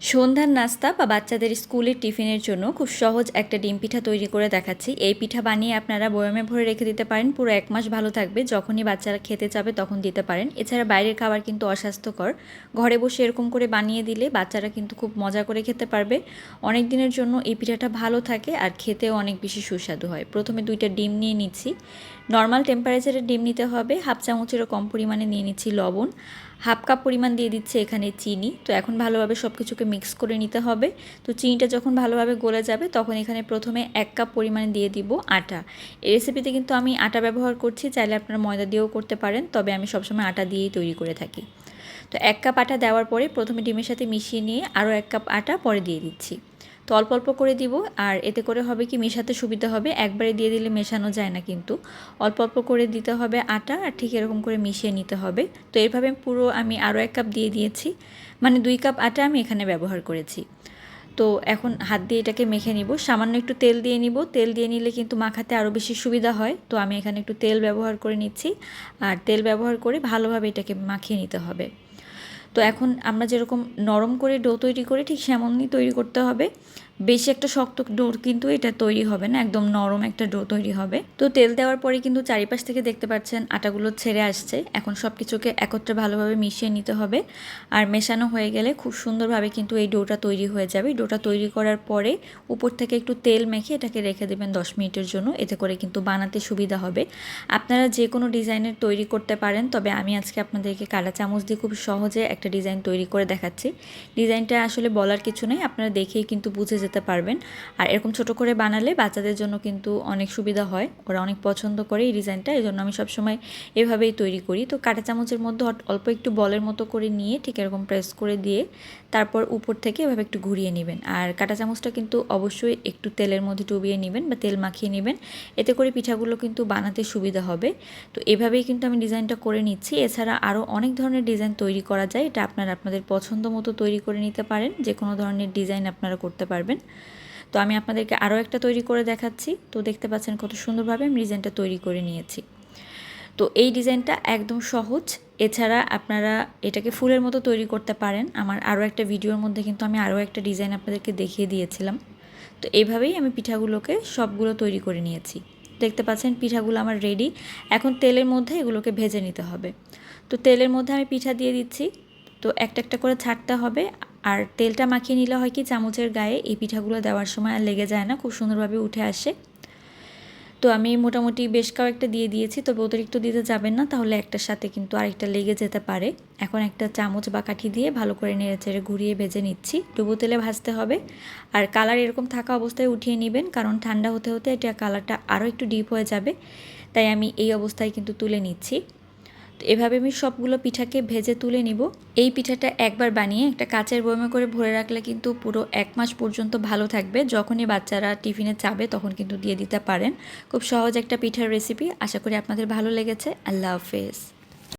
সন্ধ্যার নাস্তা বা বাচ্চাদের স্কুলের টিফিনের জন্য খুব সহজ একটা ডিম পিঠা তৈরি করে দেখাচ্ছি। এই পিঠা বানিয়ে আপনারা বয়ামে ভরে রেখে দিতে পারেন। পুরো এক মাস ভালো থাকবে। যখনই বাচ্চারা খেতে চাবে তখন দিতে পারেন। এছাড়া বাইরের খাবার কিন্তু অস্বাস্থ্যকর। ঘরে বসে এরকম করে বানিয়ে দিলে বাচ্চারা কিন্তু খুব মজা করে খেতে পারবে। অনেক দিনের জন্য এই পিঠাটা ভালো থাকে আর খেতেও অনেক বেশি সুস্বাদু হয়। প্রথমে দুইটা ডিম নিয়ে নিচ্ছি। নর্মাল টেম্পারেচারের ডিম নিতে হবে। হাফ চামচেরও কম পরিমাণে নিয়ে নিচ্ছি লবণ। হাফ কাপ পরিমাণ দিয়ে দিচ্ছে এখানে চিনি। তো এখন ভালোভাবে সব কিছুকে মিক্স করে নিতে হবে। তো চিনিটা যখন ভালোভাবে গলে যাবে, তখন এখানে প্রথমে এক কাপ পরিমাণে দিয়ে দিব আটা। এই রেসিপিতে কিন্তু আমি আটা ব্যবহার করছি, চাইলে আপনারা ময়দা দিয়েও করতে পারেন, তবে আমি সবসময় আটা দিয়েই তৈরি করে থাকি। তো এক কাপ আটা দেওয়ার পরে প্রথমে ডিমের সাথে মিশিয়ে নিয়ে আরও এক কাপ আটা পরে দিয়ে দিচ্ছি। তো অল্প অল্প করে দিব, আর এতে করে হবে কি মেশাতে সুবিধা হবে, একবারে দিয়ে দিলে মেশানো যায় না কিন্তু। অল্প অল্প করে দিতে হবে আটা, আর ঠিক এরকম করে মিশিয়ে নিতে হবে। তো এইভাবে পুরো আমি আরও এক কাপ দিয়ে দিয়েছি মানে দুই কাপ আটা আমি এখানে ব্যবহার করেছি। তো এখন হাত দিয়ে এটাকে মেখে নিব, সামান্য একটু তেল দিয়ে নিব। তেল দিয়ে নিলে কিন্তু মাখাতে আরও বেশি সুবিধা হয়। তো আমি এখানে একটু তেল ব্যবহার করে নিচ্ছি, আর তেল ব্যবহার করে ভালোভাবে এটাকে মাখিয়ে নিতে হবে। তো এখন আমরা যেরকম নরম করে ডো তৈরি করি ঠিক সেমনই তৈরি করতে হবে। বেশি একটা শক্ত ডো কিন্তু এটা তৈরি হবে না, একদম নরম একটা ডো তৈরি হবে। তো তেল দেওয়ার পরে কিন্তু চারিপাশ থেকে দেখতে পাচ্ছেন আটাগুলো ছেড়ে আসছে। এখন সব কিছুকে একত্রে ভালোভাবে মিশিয়ে নিতে হবে। আর মেশানো হয়ে গেলে খুব সুন্দরভাবে কিন্তু এই ডোটা তৈরি হয়ে যাবে। ডোটা তৈরি করার পরে উপর থেকে একটু তেল মেখে এটাকে রেখে দেবেন দশ মিনিটের জন্য। এতে করে কিন্তু বানাতে সুবিধা হবে। আপনারা যে কোনো ডিজাইনের তৈরি করতে পারেন, তবে আমি আজকে আপনাদেরকে কাটা চামচ দিয়ে খুব সহজে একটা ডিজাইন তৈরি করে দেখাচ্ছি। ডিজাইনটা আসলে বলার কিছু নেই, আপনারা দেখেই কিন্তু বুঝে যেতে পারবেন। আর এরকম ছোট করে বানালে বাচ্চাদের জন্য কিন্তু অনেক সুবিধা হয়। ওরা অনেক পছন্দ করে এই ডিজাইনটা এই জন্য আমি সবসময় এভাবেই তৈরি করি। তো কাঁটা চামচের মধ্যে অল্প একটু বলের মতো করে নিয়ে ঠিক এরকম প্রেস করে দিয়ে তারপর উপর থেকে এভাবে একটু ঘুরিয়ে নেবেন। আর কাঁটা চামচটা কিন্তু অবশ্যই একটু তেলের মধ্যে ডুবিয়ে নেবেন বা তেল মাখিয়ে নেবেন। এতে করে পিঠাগুলো কিন্তু বানাতে সুবিধা হবে। তো এভাবেই কিন্তু আমি ডিজাইনটা করে নিচ্ছি। এছাড়া আরও অনেক ধরনের ডিজাইন তৈরি করা যায়। এটা আপনারা আপনাদের পছন্দ মতো তৈরি করে নিতে পারেন। যে কোনো ধরনের ডিজাইন আপনারা করতে পারবেন। তো আমি আপনাদেরকে আরও একটা তৈরি করে দেখাচ্ছি। তো দেখতে পাচ্ছেন কত সুন্দরভাবে আমি ডিজাইনটা তৈরি করে নিয়েছি। তো এই ডিজাইনটা একদম সহজ। এছাড়া আপনারা এটাকে ফুলের মতো তৈরি করতে পারেন। আমার আরও একটা ভিডিওর মধ্যে কিন্তু আমি আরও একটা ডিজাইন আপনাদেরকে দেখিয়ে দিয়েছিলাম। তো এইভাবেই আমি পিঠাগুলোকে সবগুলো তৈরি করে নিয়েছি। দেখতে পাচ্ছেন পিঠাগুলো আমার রেডি। এখন তেলের মধ্যে এগুলোকে ভেজে নিতে হবে। তো তেলের মধ্যে আমি পিঠা দিয়ে দিচ্ছি। তো একটা একটা করে ছাড়তে হবে। আর তেলটা মাখিয়ে নিলে হয় কি, চামচের গায়ে এই পিঠাগুলো দেওয়ার সময় আর লেগে যায় না, খুব সুন্দরভাবে উঠে আসে। তো আমি মোটামুটি বেশ কয়েকটা দিয়ে দিয়েছি, তবে অতিরিক্ত দিতে যাবেন না, তাহলে একটার সাথে কিন্তু আরেকটা লেগে যেতে পারে। এখন একটা চামচ বা কাঠি দিয়ে ভালো করে নেড়ে চেড়ে ঘুরিয়ে ভেজে নিচ্ছি। ডুবো তেলে ভাজতে হবে। আর কালার এরকম থাকা অবস্থায় উঠিয়ে নেবেন, কারণ ঠান্ডা হতে হতে এটা কালারটা আরও একটু ডিপ হয়ে যাবে। তাই আমি এই অবস্থায় কিন্তু তুলে নিচ্ছি। এভাবে আমি সবগুলো পিঠাকে ভেজে তুলে নিব। এই পিঠাটা একবার বানিয়ে একটা কাচের বয়মে করে ভরে রাখলে কিন্তু পুরো এক মাস পর্যন্ত ভালো থাকবে। যখনই বাচ্চারা টিফিনে চাবে তখন কিন্তু দিয়ে দিতে পারেন। খুব সহজ একটা পিঠার রেসিপি আশা করি আপনাদের ভালো লেগেছে। আল্লাহ হাফেজ।